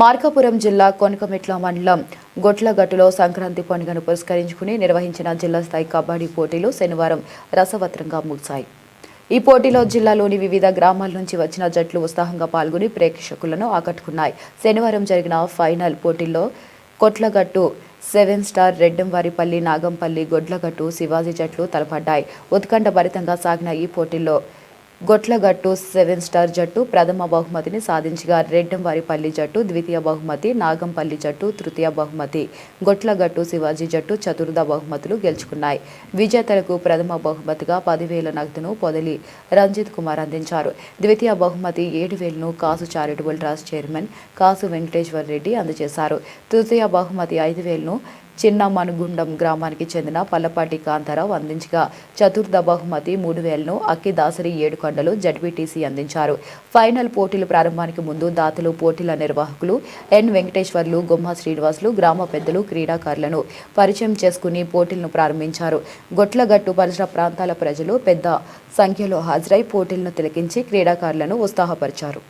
మార్కాపురం జిల్లా కొనకమెట్ల మండలం గొట్లగట్టులో సంక్రాంతి పండుగను పురస్కరించుకుని నిర్వహించిన జిల్లా స్థాయి కబడ్డీ పోటీలు శనివారం రసవత్రంగా ముగిశాయి. ఈ పోటీలో జిల్లాలోని వివిధ గ్రామాల నుంచి వచ్చిన జట్లు ఉత్సాహంగా పాల్గొని ప్రేక్షకులను ఆకట్టుకున్నాయి. శనివారం జరిగిన ఫైనల్ పోటీల్లో కొట్లగట్టు సెవెన్ స్టార్ రెడ్డంవారిపల్లి నాగంపల్లి గొడ్లగట్టు శివాజీ జట్లు తలపడ్డాయి. ఉత్కంఠభరితంగా సాగిన ఈ పోటీల్లో గొట్లగట్టు సెవెన్ స్టార్ జట్టు ప్రథమ బహుమతిని సాధించగా రెడ్డంవారిపల్లి జట్టు ద్వితీయ బహుమతి నాగంపల్లి జట్టు తృతీయ బహుమతి. గొట్లగట్టు శివాజీ జట్టు చతుర్థ బహుమతులు గెలుచుకున్నాయి. విజేతలకు ప్రథమ బహుమతిగా పదివేల నగదును పొదలి రంజిత్ కుమార్ అందించారు. ద్వితీయ బహుమతి ఏడు వేలను Kasu charitable trust chairman Kasu Venkateswar Reddy అందజేశారు. తృతీయ బహుమతి ఐదు వేలను చిన్న మనుగుండం గ్రామానికి చెందిన పల్లపాటి కాంతారావు అందించగా చతుర్థ బహుమతి మూడు వేలను అక్కిదాసరి ఏడుకొండలు జడ్పీటీసీ అందించారు. ఫైనల్ పోటీలు ప్రారంభానికి ముందు దాతలు పోటీల నిర్వాహకులు ఎన్ వెంకటేశ్వర్లు గుమ్మ శ్రీనివాసులు గ్రామ పెద్దలు క్రీడాకారులను పరిచయం చేసుకుని పోటీలను ప్రారంభించారు. గొట్లగట్టు పరిసర ప్రాంతాల ప్రజలు పెద్ద సంఖ్యలో హాజరై పోటీలను తిలకించి క్రీడాకారులను ఉత్సాహపరిచారు.